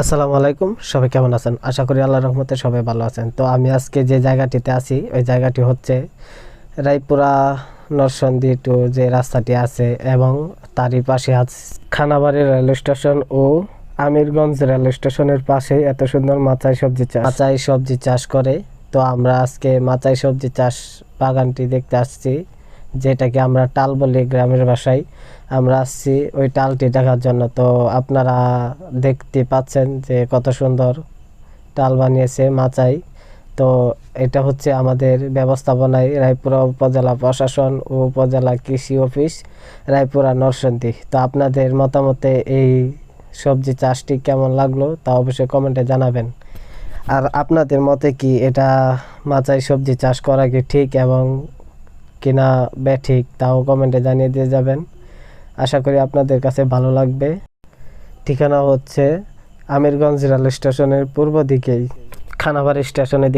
আসসালামু আলাইকুম, সবাই কেমন আছেন? আশা করি আল্লাহ রহমতে সবাই ভালো আছেন। তো আমি আজকে যে জায়গাটিতে আছি, ওই জায়গাটি হচ্ছে রায়পুরা নরসন্দী টু যে রাস্তাটি আছে এবং তারই পাশে আছে খানাবাড়ি রেলওয়ে স্টেশন ও আমিরগঞ্জ রেলওয়ে স্টেশনের পাশে এত সুন্দর মাচাই সবজি চাষ মাচাই সবজি চাষ করে। তো আমরা আজকে মাচাই সবজি চাষ বাগানটি দেখতে আসছি। যেটাকে আমরা টাল বলি গ্রামের ভাষায়। আমরা আসছি ওই টালটি দেখার জন্য। তো আপনারা দেখতে পাচ্ছেন যে কত সুন্দর টাল বানিয়েছে মাচাই। তো এটা হচ্ছে আমাদের ব্যবস্থাপনায় রায়পুরা উপজেলা প্রশাসন ও উপজেলা কৃষি অফিস, রায়পুরা নরসন্দী। তো আপনাদের মতামতে এই সবজি চাষটি কেমন লাগল তা অবশ্যই কমেন্টে জানাবেন। আর আপনাদের মতে কি এটা মাচাই সবজি চাষ করা কি ঠিক এবং কিনা ব্যাঠিক তাও কমেন্টে জানিয়ে দিয়ে যাবেন। আশা করি আপনাদের কাছে ভালো লাগবে। ঠিকানা হচ্ছে আমিরগঞ্জ রেল স্টেশনের পূর্ব দিকেই, খানাবাড়ি স্টেশনে